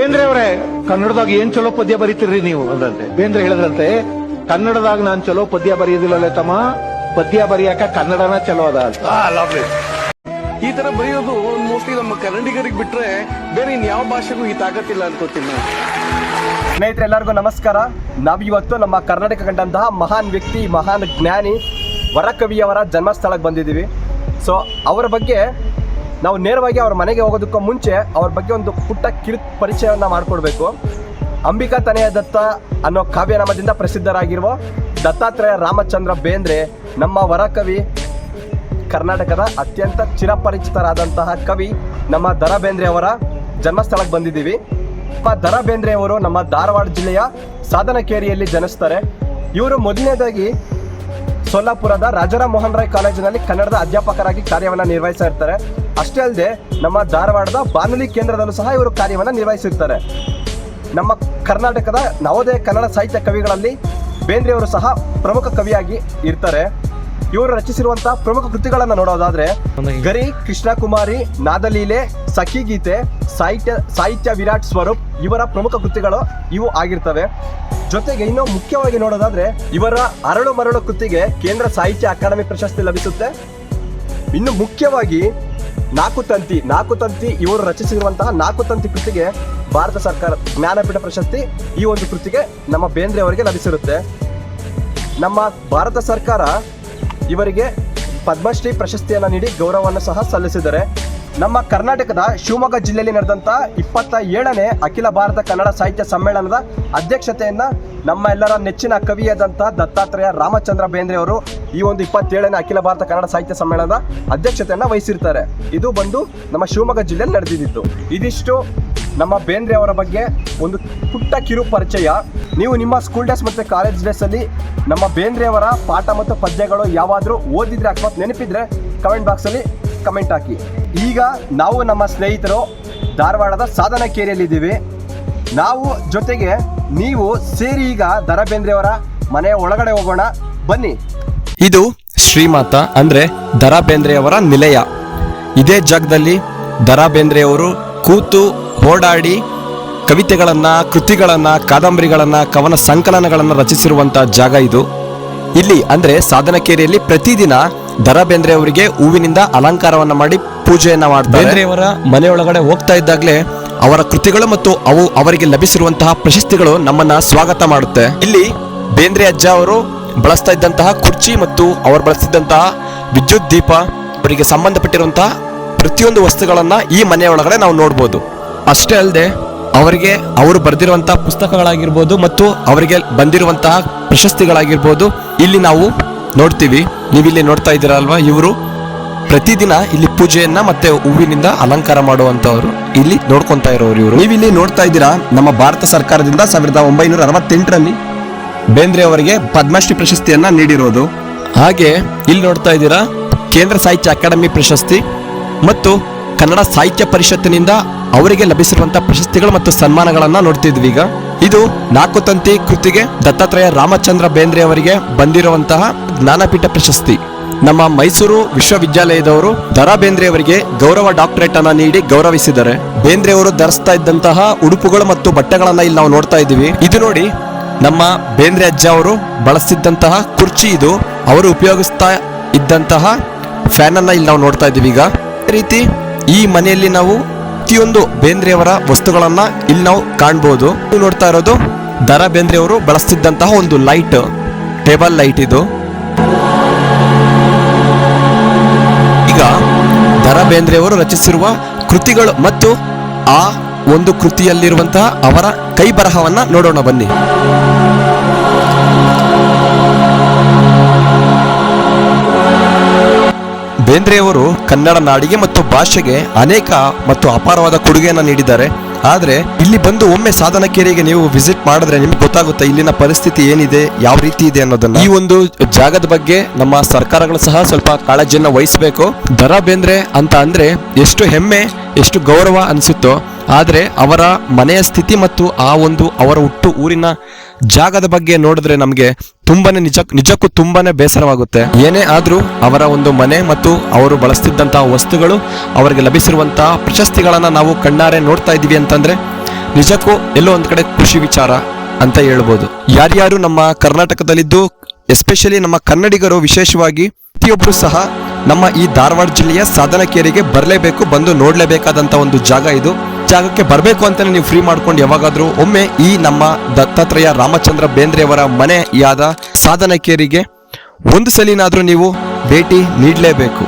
ಬೇಂದ್ರೆ ಅವರೇ ಕನ್ನಡದಾಗ ಏನ್ ಚಲೋ ಪದ್ಯ ಬರೀತೀರಿ ನೀವು? ಅಂದ್ರಂತೆ ಬೇಂದ್ರೆ ಹೇಳಿದ್ರಂತೆ ಕನ್ನಡದಾಗ ನಾನ್ ಚಲೋ ಪದ್ಯ ಬರೆಯೋದಿಲ್ಲ ತಮ್ಮ ಪದ್ಯ ಬರೆಯಾಕ ಕನ್ನಡನ ಚಲೋ ಅದ ಅಂತ. ಈ ತರ ಬರೆಯೋದು ಮೋಸ್ಟ್ಲಿ ನಮ್ಮ ಕನ್ನಡಿಗರಿಗೆ ಬಿಟ್ರೆ ಬೇರೆ ಇನ್ ಯಾವ ಭಾಷೆಗೂ ಈ ತಾಕತ್ತಿಲ್ಲ ಅನ್ಕೋತೀನಿ ಸ್ನೇಹಿತರೆ ಎಲ್ಲರಿಗೂ ನಮಸ್ಕಾರ. ನಾವು ಇವತ್ತು ನಮ್ಮ ಕರ್ನಾಟಕ ಕಂಡಂತಹ ಮಹಾನ್ ವ್ಯಕ್ತಿ ಮಹಾನ್ ಜ್ಞಾನಿ ವರಕವಿಯವರ ಜನ್ಮಸ್ಥಳಕ್ಕೆ ಬಂದಿದ್ದೀವಿ. ಸೊ ಅವರ ಬಗ್ಗೆ ನಾವು ನೇರವಾಗಿ ಅವ್ರ ಮನೆಗೆ ಹೋಗೋದಕ್ಕೂ ಮುಂಚೆ ಅವ್ರ ಬಗ್ಗೆ ಒಂದು ಪುಟ್ಟ ಕಿರು ಪರಿಚಯವನ್ನು ಮಾಡಿಕೊಡ್ಬೇಕು. ಅಂಬಿಕಾ ತನೆಯ ದತ್ತ ಅನ್ನೋ ಕಾವ್ಯನಾಮದಿಂದ ಪ್ರಸಿದ್ಧರಾಗಿರುವ ದತ್ತಾತ್ರೇಯ ರಾಮಚಂದ್ರ ಬೇಂದ್ರೆ ನಮ್ಮ ವರಕವಿ, ಕರ್ನಾಟಕದ ಅತ್ಯಂತ ಚಿರಪರಿಚಿತರಾದಂತಹ ಕವಿ ನಮ್ಮ ದರ ಬೇಂದ್ರೆ ಅವರ ಜನ್ಮಸ್ಥಳಕ್ಕೆ ಬಂದಿದ್ದೀವಿ. ನಮ್ಮ ದರ ಬೇಂದ್ರೆಯವರು ನಮ್ಮ ಧಾರವಾಡ ಜಿಲ್ಲೆಯ ಸಾಧನಕೇರಿಯಲ್ಲಿ ಜನಿಸ್ತಾರೆ. ಇವರು ಮೊದಲನೇದಾಗಿ ಸೊಲ್ಲಾಪುರದ ರಾಜಾರಾಮ್ ಮೋಹನ್ ರಾಯ್ ಕಾಲೇಜಿನಲ್ಲಿ ಕನ್ನಡದ ಅಧ್ಯಾಪಕರಾಗಿ ಕಾರ್ಯವನ್ನು ನಿರ್ವಹಿಸ್ತಾ ಇರ್ತಾರೆ. ಅಷ್ಟೇ ಅಲ್ಲದೆ, ನಮ್ಮ ಧಾರವಾಡದ ಬಾನುಲಿ ಕೇಂದ್ರದಲ್ಲೂ ಸಹ ಇವರು ಕಾರ್ಯವನ್ನು ನಿರ್ವಹಿಸಿರ್ತಾರೆ. ನಮ್ಮ ಕರ್ನಾಟಕದ ನವೋದಯ ಕನ್ನಡ ಸಾಹಿತ್ಯ ಕವಿಗಳಲ್ಲಿ ಬೇಂದ್ರೆಯವರು ಸಹ ಪ್ರಮುಖ ಕವಿಯಾಗಿ ಇರ್ತಾರೆ. ಇವರು ರಚಿಸಿರುವಂತಹ ಪ್ರಮುಖ ಕೃತಿಗಳನ್ನು ನೋಡೋದಾದ್ರೆ, ಗರಿ ಕೃಷ್ಣ ಕುಮಾರಿ ನಾದಲೀಲೆ ಸಖಿ ಗೀತೆ ಸಾಹಿತ್ಯ ಸಾಹಿತ್ಯ ವಿರಾಟ್ ಸ್ವರೂಪ್ ಇವರ ಪ್ರಮುಖ ಕೃತಿಗಳು ಇವು ಆಗಿರ್ತವೆ. ಜೊತೆಗೆ ಇನ್ನೂ ಮುಖ್ಯವಾಗಿ ನೋಡೋದಾದ್ರೆ ಇವರ ಅರಳು ಮರಳು ಕೃತಿಗೆ ಕೇಂದ್ರ ಸಾಹಿತ್ಯ ಅಕಾಡೆಮಿ ಪ್ರಶಸ್ತಿ ಲಭಿಸುತ್ತೆ. ಇನ್ನು ಮುಖ್ಯವಾಗಿ ನಾಲ್ಕು ತಂತಿ ನಾಲ್ಕು ತಂತಿ ಇವರು ರಚಿಸಿರುವಂತಹ ನಾಲ್ಕು ತಂತಿ ಕೃತಿಗೆ ಭಾರತ ಸರ್ಕಾರ ಜ್ಞಾನಪೀಠ ಪ್ರಶಸ್ತಿ ಈ ಒಂದು ಕೃತಿಗೆ ನಮ್ಮ ಬೇಂದ್ರೆ ಅವರಿಗೆ ಲಭಿಸಿರುತ್ತೆ. ನಮ್ಮ ಭಾರತ ಸರ್ಕಾರ ಇವರಿಗೆ ಪದ್ಮಶ್ರೀ ಪ್ರಶಸ್ತಿಯನ್ನು ನೀಡಿ ಗೌರವವನ್ನು ಸಹ ಸಲ್ಲಿಸಿದ್ದಾರೆ. ನಮ್ಮ ಕರ್ನಾಟಕದ ಶಿವಮೊಗ್ಗ ಜಿಲ್ಲೆಯಲ್ಲಿ ನಡೆದಂಥ ಇಪ್ಪತ್ತ ಏಳನೇ ಅಖಿಲ ಭಾರತ ಕನ್ನಡ ಸಾಹಿತ್ಯ ಸಮ್ಮೇಳನದ ಅಧ್ಯಕ್ಷತೆಯನ್ನ ನಮ್ಮ ಎಲ್ಲರ ನೆಚ್ಚಿನ ಕವಿಯಾದಂತಹ ದತ್ತಾತ್ರೇಯ ರಾಮಚಂದ್ರ ಬೇಂದ್ರೆ ಅವರು ಈ ಒಂದು ಇಪ್ಪತ್ತೇಳನೇ ಅಖಿಲ ಭಾರತ ಕನ್ನಡ ಸಾಹಿತ್ಯ ಸಮ್ಮೇಳನದ ಅಧ್ಯಕ್ಷತೆಯನ್ನ ವಹಿಸಿರ್ತಾರೆ. ಇದು ಬಂದು ನಮ್ಮ ಶಿವಮೊಗ್ಗ ಜಿಲ್ಲೆಯಲ್ಲಿ ನಡೆದಿದ್ದು. ಇದಿಷ್ಟು ನಮ್ಮ ಬೇಂದ್ರೆ ಅವರ ಬಗ್ಗೆ ಒಂದು ಪುಟ್ಟ ಕಿರು ಪರಿಚಯ. ನೀವು ನಿಮ್ಮ ಸ್ಕೂಲ್ ಡೇಸ್ ಮತ್ತು ಕಾಲೇಜ್ ಡೇಸಲ್ಲಿ ನಮ್ಮ ಬೇಂದ್ರೆಯವರ ಪಾಠ ಮತ್ತು ಪದ್ಯಗಳು ಯಾವಾದರೂ ಓದಿದ್ರೆ ಅಕಸ್ಮಾತ್ ನೆನಪಿದ್ರೆ ಕಮೆಂಟ್ ಬಾಕ್ಸಲ್ಲಿ ಕಮೆಂಟ್ ಹಾಕಿ. ಈಗ ನಾವು ನಮ್ಮ ಸ್ನೇಹಿತರು ಧಾರವಾಡದ ಸಾಧನ ಕೇರಿಯಲ್ಲಿದ್ದೀವಿ ನಾವು ಜೊತೆಗೆ ನೀವು ಸೇರಿ ಈಗ ದರ ಮನೆ ಅವರ ಮನೆಯ ಒಳಗಡೆ ಹೋಗೋಣ. ಬನ್ನಿ. ಇದು ಶ್ರೀಮಾತ ಅಂದ್ರೆ ದರ ಬೇಂದ್ರೆಯವರ ನಿಲಯ. ಇದೇ ಜಾಗದಲ್ಲಿ ದರಾ ಬೇಂದ್ರೆಯವರು ಕೂತು ಓಡಾಡಿ ಕವಿತೆಗಳನ್ನು, ಕೃತಿಗಳನ್ನು, ಕಾದಂಬರಿಗಳನ್ನು, ಕವನ ಸಂಕಲನಗಳನ್ನು ರಚಿಸಿರುವಂಥ ಜಾಗ ಇದು. ಇಲ್ಲಿ ಅಂದ್ರೆ ಸಾಧನಕೇರಿಯಲ್ಲಿ ಪ್ರತಿದಿನ ದರ ಬೇಂದ್ರೆ ಅವರಿಗೆ ಹೂವಿನಿಂದ ಅಲಂಕಾರವನ್ನ ಮಾಡಿ ಪೂಜೆಯನ್ನ ಮಾಡ್ತಾರೆ. ಬೇಂದ್ರೆಯವರ ಮನೆಯೊಳಗಡೆ ಹೋಗ್ತಾ ಇದ್ದಾಗಲೇ ಅವರ ಕೃತಿಗಳು ಮತ್ತು ಅವು ಅವರಿಗೆ ಲಭಿಸಿರುವಂತಹ ಪ್ರಶಸ್ತಿಗಳು ನಮ್ಮನ್ನ ಸ್ವಾಗತ ಮಾಡುತ್ತೆ. ಇಲ್ಲಿ ಬೇಂದ್ರೆ ಅಜ್ಜ ಅವರು ಬಳಸ್ತಾ ಇದ್ದಂತಹ ಕುರ್ಚಿ ಮತ್ತು ಅವರು ಬಳಸ್ತಿದ್ದಂತಹ ವಿದ್ಯುತ್ ದೀಪ ಅವರಿಗೆ ಸಂಬಂಧಪಟ್ಟಿರುವಂತಹ ಪ್ರತಿಯೊಂದು ವಸ್ತುಗಳನ್ನ ಈ ಮನೆಯೊಳಗಡೆ ನಾವು ನೋಡ್ಬೋದು. ಅಷ್ಟೇ ಅಲ್ಲದೆ ಅವರಿಗೆ ಅವರು ಬರೆದಿರುವಂತಹ ಪುಸ್ತಕಗಳಾಗಿರ್ಬೋದು ಮತ್ತು ಅವರಿಗೆ ಬಂದಿರುವಂತಹ ಪ್ರಶಸ್ತಿಗಳಾಗಿರ್ಬೋದು. ಇಲ್ಲಿ ನಾವು ನೋಡ್ತೀವಿ. ನೀವಿಲ್ಲಿ ನೋಡ್ತಾ ಇದ್ದೀರಾ ಅಲ್ವಾ ಇವರು ಪ್ರತಿದಿನ ಇಲ್ಲಿ ಪೂಜೆಯನ್ನ ಮತ್ತೆ ಹೂವಿನಿಂದ ಅಲಂಕಾರ ಮಾಡುವಂತವರು ಇಲ್ಲಿ ನೋಡ್ಕೊಂತಾ ಇರೋರು ಇವರು. ನೀವಿಲ್ಲಿ ನೋಡ್ತಾ ಇದ್ದೀರಾ? ನಮ್ಮ ಭಾರತ ಸರ್ಕಾರದಿಂದ ಸಾವಿರದ ಒಂಬೈನೂರ ಅರವತ್ತೆಂಟರಲ್ಲಿ ಬೇಂದ್ರೆ ಅವರಿಗೆ ಪದ್ಮಶ್ರೀ ಪ್ರಶಸ್ತಿಯನ್ನ ನೀಡಿರೋದು. ಹಾಗೆ ಇಲ್ಲಿ ನೋಡ್ತಾ ಇದ್ದೀರಾ? ಕೇಂದ್ರ ಸಾಹಿತ್ಯ ಅಕಾಡೆಮಿ ಪ್ರಶಸ್ತಿ ಮತ್ತು ಕನ್ನಡ ಸಾಹಿತ್ಯ ಪರಿಷತ್ತಿನಿಂದ ಅವರಿಗೆ ಲಭಿಸಿರುವಂತಹ ಪ್ರಶಸ್ತಿಗಳು ಮತ್ತು ಸನ್ಮಾನಗಳನ್ನ ನೋಡ್ತಿದ್ವಿ ಈಗ. ಇದು ನಾಲ್ಕು ತಂತಿ ಕೃತಿಗೆ ದತ್ತಾತ್ರೇಯ ರಾಮಚಂದ್ರ ಬೇಂದ್ರೆ ಅವರಿಗೆ ಬಂದಿರುವಂತಹ ಜ್ಞಾನಪೀಠ ಪ್ರಶಸ್ತಿ. ನಮ್ಮ ಮೈಸೂರು ವಿಶ್ವವಿದ್ಯಾಲಯದವರು ದರಾ ಬೇಂದ್ರೆ ಅವರಿಗೆ ಗೌರವ ಡಾಕ್ಟರೇಟ್ ಅನ್ನ ನೀಡಿ ಗೌರವಿಸಿದ್ದಾರೆ. ಬೇಂದ್ರೆ ಅವರು ಧರಿಸ್ತಾ ಇದ್ದಂತಹ ಉಡುಪುಗಳು ಮತ್ತು ಬಟ್ಟೆಗಳನ್ನ ಇಲ್ಲಿ ನಾವು ನೋಡ್ತಾ ಇದ್ದೀವಿ. ಇದು ನೋಡಿ, ನಮ್ಮ ಬೇಂದ್ರೆ ಅಜ್ಜ ಅವರು ಬಳಸ್ತಿದ್ದಂತಹ ಕುರ್ಚಿ ಇದು. ಅವರು ಉಪಯೋಗಿಸ್ತಾ ಇದ್ದಂತಹ ಫ್ಯಾನ್ ಅನ್ನ ಇಲ್ಲಿ ನಾವು ನೋಡ್ತಾ ಇದ್ದೀವಿ ಈಗ. ರೀತಿ ಈ ಮನೆಯಲ್ಲಿ ನಾವು ಪ್ರತಿಯೊಂದು ಬೇಂದ್ರೆಯವರ ವಸ್ತುಗಳನ್ನ ಇಲ್ಲಿ ನಾವು ಕಾಣ್ಬೋದು. ನೋಡ್ತಾ ಇರೋದು ದರ ಬೇಂದ್ರೆ ಅವರು ಬಳಸ್ತಿದ್ದಂತಹ ಒಂದು ಲೈಟ್, ಟೇಬಲ್ ಲೈಟ್ ಇದು. ದರ ಬೇಂದ್ರೆಯವರು ರಚಿಸಿರುವ ಕೃತಿಗಳು ಮತ್ತು ಆ ಒಂದು ಕೃತಿಯಲ್ಲಿರುವಂತಹ ಅವರ ಕೈ ಬರಹವನ್ನ ನೋಡೋಣ ಬನ್ನಿ. ಬೇಂದ್ರೆಯವರು ಕನ್ನಡ ನಾಡಿಗೆ ಮತ್ತು ಭಾಷೆಗೆ ಅನೇಕ ಮತ್ತು ಅಪಾರವಾದ ಕೊಡುಗೆಯನ್ನು ನೀಡಿದ್ದಾರೆ. ಆದರೆ ಇಲ್ಲಿ ಬಂದು ಒಮ್ಮೆ ಸಾಧನಕೇರಿಗೆ ನೀವು ವಿಸಿಟ್ ಮಾಡಿದ್ರೆ ನಿಮ್ಗೆ ಗೊತ್ತಾಗುತ್ತೆ ಇಲ್ಲಿನ ಪರಿಸ್ಥಿತಿ ಏನಿದೆ, ಯಾವ ರೀತಿ ಇದೆ ಅನ್ನೋದನ್ನ. ಈ ಒಂದು ಜಾಗದ ಬಗ್ಗೆ ನಮ್ಮ ಸರ್ಕಾರಗಳು ಸಹ ಸ್ವಲ್ಪ ಕಾಳಜಿಯನ್ನ ವಹಿಸಬೇಕು. ದರ ಬೇಂದ್ರೆ ಅಂತ ಅಂದ್ರೆ ಎಷ್ಟು ಹೆಮ್ಮೆ, ಎಷ್ಟು ಗೌರವ ಅನಿಸುತ್ತೋ, ಆದರೆ ಅವರ ಮನೆಯ ಸ್ಥಿತಿ ಮತ್ತು ಆ ಒಂದು ಅವರ ಹುಟ್ಟು ಊರಿನ ಜಾಗದ ಬಗ್ಗೆ ನೋಡಿದ್ರೆ ನಮಗೆ ತುಂಬಾನೇ ನಿಜ, ನಿಜಕ್ಕೂ ತುಂಬಾನೇ ಬೇಸರವಾಗುತ್ತೆ. ಏನೇ ಆದ್ರೂ ಅವರ ಒಂದು ಮನೆ ಮತ್ತು ಅವರು ಬಳಸ್ತಿದ್ದಂತಹ ವಸ್ತುಗಳು ಅವರಿಗೆ ಲಭಿಸಿರುವಂತಹ ಪ್ರಶಸ್ತಿಗಳನ್ನು ನಾವು ಕಣ್ಣಾರೆ ನೋಡ್ತಾ ಇದ್ದೀವಿ ಅಂತಂದ್ರೆ ನಿಜಕ್ಕೂ ಎಲ್ಲೋ ಒಂದು ಕಡೆ ಖುಷಿ ವಿಚಾರ ಅಂತ ಹೇಳ್ಬೋದು. ಯಾರ್ಯಾರು ನಮ್ಮ ಕರ್ನಾಟಕದಲ್ಲಿದ್ದು, ಎಸ್ಪೆಷಲಿ ನಮ್ಮ ಕನ್ನಡಿಗರು ವಿಶೇಷವಾಗಿ ಪ್ರತಿಯೊಬ್ಬರು ಸಹ ನಮ್ಮ ಈ ಧಾರವಾಡ ಜಿಲ್ಲೆಯ ಸಾಧನಕೇರಿಗೆ ಬರಲೇಬೇಕು, ಬಂದು ನೋಡಲೇಬೇಕಾದಂಥ ಒಂದು ಜಾಗ ಇದು. ಜಾಗಕ್ಕೆ ಬರಬೇಕು ಅಂತಲೇ ನೀವು ಫ್ರೀ ಮಾಡ್ಕೊಂಡು ಯಾವಾಗಾದರೂ ಒಮ್ಮೆ ಈ ನಮ್ಮ ದತ್ತಾತ್ರೇಯ ರಾಮಚಂದ್ರ ಬೇಂದ್ರೆಯವರ ಮನೆಯಾದ ಸಾಧನಕೇರಿಗೆ ಒಂದು ಸಲಿನಾದರೂ ನೀವು ಭೇಟಿ ನೀಡಲೇಬೇಕು.